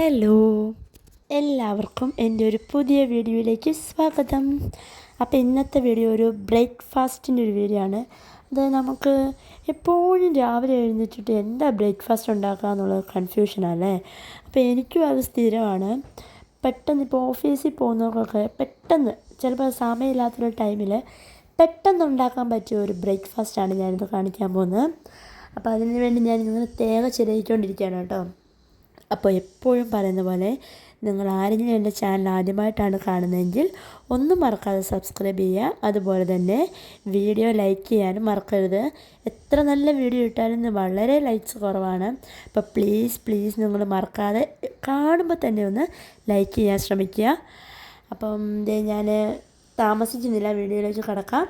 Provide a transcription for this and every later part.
Hello. എല്ലാവർക്കും എന്റെ ഒരു പുതിയ വീഡിയോയിലേക്ക് സ്വാഗതം. അപ്പോൾ ഇന്നത്തെ വീഡിയോ ഒരു ബ്രേക്ക്ഫാസ്റ്റിന്റെ ഒരു വീഡിയോ ആണ്. അത് നമുക്ക് എപ്പോഴും രാവിലെ എഴുന്നേറ്റിട്ട് എന്താ ബ്രേക്ക്ഫാസ്റ്റ് ഉണ്ടാക്കുക എന്നുള്ളത് കൺഫ്യൂഷനല്ലേ അപ്പോൾ എനിക്കും അത് സ്ഥിരമാണ്. പെട്ടെന്ന് ഇപ്പോൾ ഓഫീസിൽ പോകുന്നവർക്കൊക്കെ പെട്ടെന്ന് ചിലപ്പോൾ സമയമില്ലാത്തൊരു ടൈമിൽ പെട്ടെന്ന് ഉണ്ടാക്കാൻ പറ്റിയ ഒരു ബ്രേക്ക്ഫാസ്റ്റാണ് ഞാനിത് കാണിക്കാൻ പോകുന്നത്. അപ്പോൾ അതിനു വേണ്ടി ഞാൻ ഇങ്ങനെ തേങ്ങ ചിലയിക്കൊണ്ടിരിക്കുകയാണ് കേട്ടോ. അപ്പോൾ എപ്പോഴും പറയുന്ന പോലെ നിങ്ങൾ ആരെങ്കിലും എന്റെ ചാനൽ ആദ്യമായിട്ടാണ് കാണുന്നതെങ്കിൽ ഒന്നും മറക്കാതെ സബ്സ്ക്രൈബ് ചെയ്യുക. അതുപോലെ തന്നെ വീഡിയോ ലൈക്ക് ചെയ്യാനും മറക്കരുത്. എത്ര നല്ല വീഡിയോ ഇട്ടാലും വളരെ ലൈക്സ് കുറവാണ്. അപ്പോൾ പ്ലീസ് പ്ലീസ് നിങ്ങൾ മറക്കാതെ കാണുമ്പോൾ തന്നെ ഒന്ന് ലൈക്ക് ചെയ്യാൻ ശ്രമിക്കുക. അപ്പം ഞാൻ താമസിക്കുന്നില്ല വീഡിയോയിലേക്ക് കടക്കാം.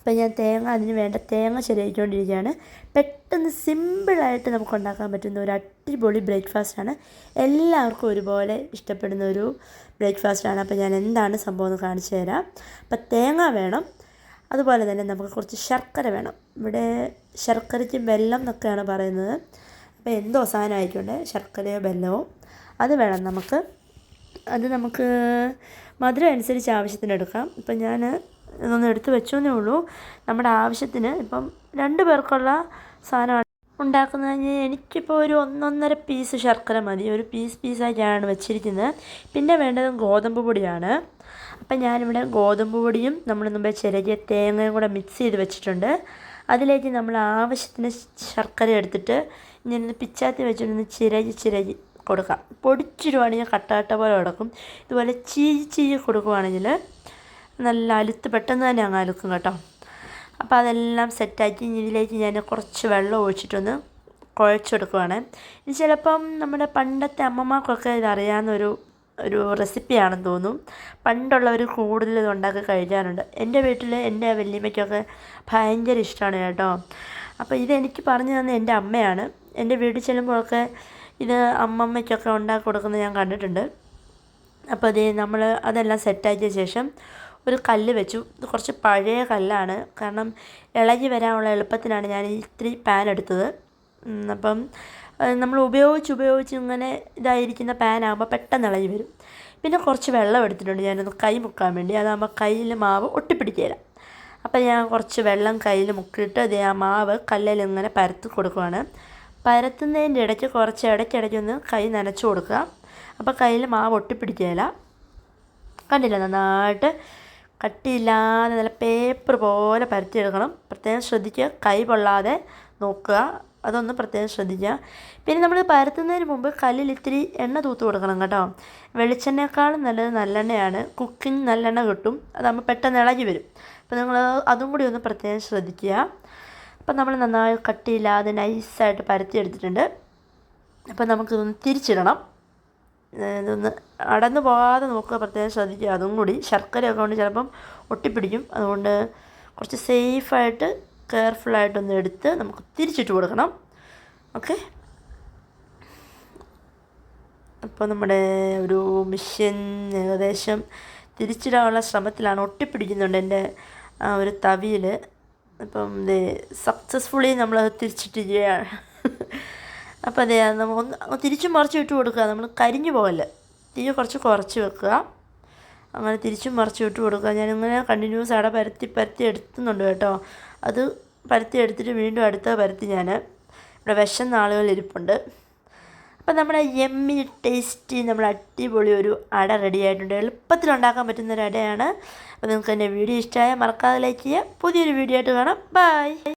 അപ്പം ഞാൻ തേങ്ങ അതിന് വേണ്ട തേങ്ങ ശരിയാക്കിക്കൊണ്ടിരിക്കുകയാണ് പെട്ടെന്ന് സിമ്പിളായിട്ട് നമുക്ക് ഉണ്ടാക്കാൻ പറ്റുന്ന ഒരു അടിപൊളി ബ്രേക്ക്ഫാസ്റ്റാണ്. എല്ലാവർക്കും ഒരുപോലെ ഇഷ്ടപ്പെടുന്ന ഒരു ബ്രേക്ക്ഫാസ്റ്റാണ്. അപ്പോൾ ഞാൻ എന്താണ് സംഭവം എന്ന് കാണിച്ചു തരാം. അപ്പം തേങ്ങ വേണം. അതുപോലെ തന്നെ നമുക്ക് കുറച്ച് ശർക്കര വേണം. ഇവിടെ ശർക്കരയ്ക്ക് വെല്ലം എന്നൊക്കെയാണ് പറയുന്നത്. അപ്പോൾ എന്തോ സാധനമായിക്കോട്ടെ ശർക്കരയോ വെല്ലമോ. അത് വേണം നമുക്ക് നമുക്ക് മധുരം അനുസരിച്ച് ആവശ്യത്തിന് എടുക്കാം. ഇപ്പം ഞാൻ ഇതൊന്ന് എടുത്ത് വെച്ചോന്നേ ഉള്ളൂ. നമ്മുടെ ആവശ്യത്തിന് ഇപ്പം രണ്ട് പേർക്കുള്ള സാധനമാണ് ഉണ്ടാക്കുന്നതിന് എനിക്കിപ്പോൾ ഒരു ഒന്നൊന്നര പീസ് ശർക്കര മതി. ഒരു പീസ് പീസായിട്ടാണ് വെച്ചിരിക്കുന്നത്. പിന്നെ വേണ്ടത് ഗോതമ്പ് പൊടിയാണ്. അപ്പം ഞാനിവിടെ ഗോതമ്പ് പൊടിയും നമ്മൾ മുമ്പേ ചിരകിയ തേങ്ങയും കൂടെ മിക്സ് ചെയ്ത് വെച്ചിട്ടുണ്ട്. അതിലേക്ക് നമ്മൾ ആവശ്യത്തിന് ശർക്കര എടുത്തിട്ട് ഇങ്ങനെ പിച്ചാത്തി വെച്ചിട്ടൊന്ന് ചിരകി ചിരകി കൊടുക്കാം. പൊടിച്ചിടുവാണെങ്കിൽ കട്ടാട്ട പോലെ കിടക്കും. ഇതുപോലെ ചീഞ്ഞ് ചീഞ്ഞ് കൊടുക്കുവാണെങ്കിൽ നല്ല അലുത്ത് പെട്ടെന്ന് തന്നെ അങ്ങ് അലുക്കും കേട്ടോ. അപ്പോൾ അതെല്ലാം സെറ്റാക്കി ഇതിലേക്ക് ഞാൻ കുറച്ച് വെള്ളം ഒഴിച്ചിട്ടൊന്ന് കുഴച്ചെടുക്കുവാണ്. ഇത് ചിലപ്പം നമ്മുടെ പണ്ടത്തെ അമ്മമാർക്കൊക്കെ ഇതറിയാവുന്ന ഒരു ഒരു റെസിപ്പിയാണെന്ന് തോന്നും. പണ്ടുള്ളവർ കൂടുതൽ ഇത് ഉണ്ടാക്കി കഴിക്കാറുണ്ട്. എന്റെ വീട്ടിൽ എന്റെ വല്യമ്മയ്ക്കൊക്കെ ഭയങ്കര ഇഷ്ടമാണ് കേട്ടോ. അപ്പോൾ ഇതെനിക്ക് പറഞ്ഞു തന്ന എന്റെ അമ്മയാണ്. എന്റെ വീട്ടിൽ ചെല്ലുമ്പോഴൊക്കെ ഇത് അമ്മമ്മയ്ക്കൊക്കെ ഉണ്ടാക്കി കൊടുക്കുന്നത് ഞാൻ കണ്ടിട്ടുണ്ട്. അപ്പോൾ അതേ നമ്മൾ അതെല്ലാം സെറ്റാക്കിയ ശേഷം ഒരു കല്ല് വെച്ചു. കുറച്ച് പഴയ കല്ലാണ്. കാരണം ഇളകി വരാനുള്ള എളുപ്പത്തിനാണ് ഞാൻ ഇത്തിരി പാൻ എടുത്തത്. അപ്പം നമ്മൾ ഉപയോഗിച്ച് ഉപയോഗിച്ച് ഇങ്ങനെ ഇതായിരിക്കുന്ന പാനാകുമ്പോൾ പെട്ടെന്ന് ഇളകി വരും. പിന്നെ കുറച്ച് വെള്ളം എടുത്തിട്ടുണ്ട് ഞാനൊന്ന് കൈ മുക്കാൻ വേണ്ടി. അതാകുമ്പോൾ കയ്യിൽ മാവ് ഒട്ടിപ്പിടിക്കില്ല അപ്പോൾ ഞാൻ കുറച്ച് വെള്ളം കയ്യിൽ മുക്കിയിട്ട് അതേ ആ മാവ് കല്ലിൽ ഇങ്ങനെ പരത്തി കൊടുക്കുവാണ്. പരത്തുന്നതിന്റെ ഇടയ്ക്ക് കുറച്ച് ഇടയ്ക്കിടയ്ക്കൊന്ന് കൈ നനച്ചു കൊടുക്കുക. അപ്പോൾ കയ്യിൽ മാവ് ഒട്ടിപ്പിടിക്കുകയില്ല. കണ്ടില്ല? നന്നായിട്ട് കട്ടിയില്ലാതെ നല്ല പേപ്പർ പോലെ പരത്തിയെടുക്കണം. പ്രത്യേകം ശ്രദ്ധിക്കുക. കൈ പൊള്ളാതെ നോക്കുക. അതൊന്ന് പ്രത്യേകം ശ്രദ്ധിക്കുക. പിന്നെ നമ്മൾ പരത്തുന്നതിന് മുമ്പ് കല്ലിൽ ഇത്തിരി എണ്ണ തൂത്ത് കൊടുക്കണം കേട്ടോ. വെളിച്ചെണ്ണയേക്കാളും നല്ലത് നല്ലെണ്ണയാണ്. കുക്കിംഗ് നല്ലെണ്ണ കിട്ടും. അതാകുമ്പോൾ പെട്ടെന്ന് ഇളകി വരും. അപ്പോൾ നിങ്ങൾ അതും കൂടി ഒന്ന് പ്രത്യേകം ശ്രദ്ധിക്കുക. അപ്പം നമ്മൾ നന്നായി കട്ടിയില്ലാതെ നൈസായിട്ട് പരത്തിയെടുത്തിട്ടുണ്ട്. അപ്പം നമുക്കിതൊന്ന് തിരിച്ചിടണം. ഇതൊന്ന് അടന്നു പോകാതെ നോക്കുക പ്രത്യേകം ശ്രദ്ധിക്കുക. അതും കൂടി ശർക്കരയൊക്കെ കൊണ്ട് ചിലപ്പം ഒട്ടിപ്പിടിക്കും. അതുകൊണ്ട് കുറച്ച് സേഫായിട്ട് കെയർഫുള്ളായിട്ടൊന്ന് എടുത്ത് നമുക്ക് തിരിച്ചിട്ട് കൊടുക്കണം. ഓക്കെ? അപ്പോൾ നമ്മുടെ ഒരു മിഷ്യൻ ഏകദേശം തിരിച്ചിടാനുള്ള ശ്രമത്തിലാണ്. ഒട്ടിപ്പിടിക്കുന്നുണ്ട് എന്റെ ഒരു തവിയിൽ അപ്പം ഇത് സക്സസ്ഫുള്ളി നമ്മൾ തിരിച്ചിട്ടിരിക്കുകയാണ്. അപ്പോൾ അതെ നമ്മൾ ഒന്ന് തിരിച്ചും മറിച്ചും ഇട്ട് കൊടുക്കുക. നമ്മൾ കരിഞ്ഞു പോകല്ല? തീ കുറച്ച് കുറച്ച് വെക്കുക. അങ്ങനെ തിരിച്ചും മറിച്ചും ഇട്ട് കൊടുക്കുക. ഞാനിങ്ങനെ കണ്ടിന്യൂസ് അവിടെ പരത്തി പരത്തി എടുത്തുന്നുണ്ട് കേട്ടോ. അത് പരത്തി എടുത്തിട്ട് വീണ്ടും അടുത്ത പരത്തി ഞാൻ ഇവിടെ വിഷം നാളുകൾ ഇരിപ്പുണ്ട്. അപ്പം നമ്മുടെ എമ്മി ടേസ്റ്റി നമ്മൾ അടിപൊളി ഒരു അട റെഡി ആയിട്ടുണ്ട്. എളുപ്പത്തിൽ ഉണ്ടാക്കാൻ പറ്റുന്ന ഒരു അടയാണ്. അപ്പോൾ നിങ്ങൾക്ക് എന്റെ വീഡിയോ ഇഷ്ടമായ മറക്കാതെ ലൈക്ക് ചെയ്യുക. പുതിയൊരു വീഡിയോ ആയിട്ട് കാണാം. ബൈ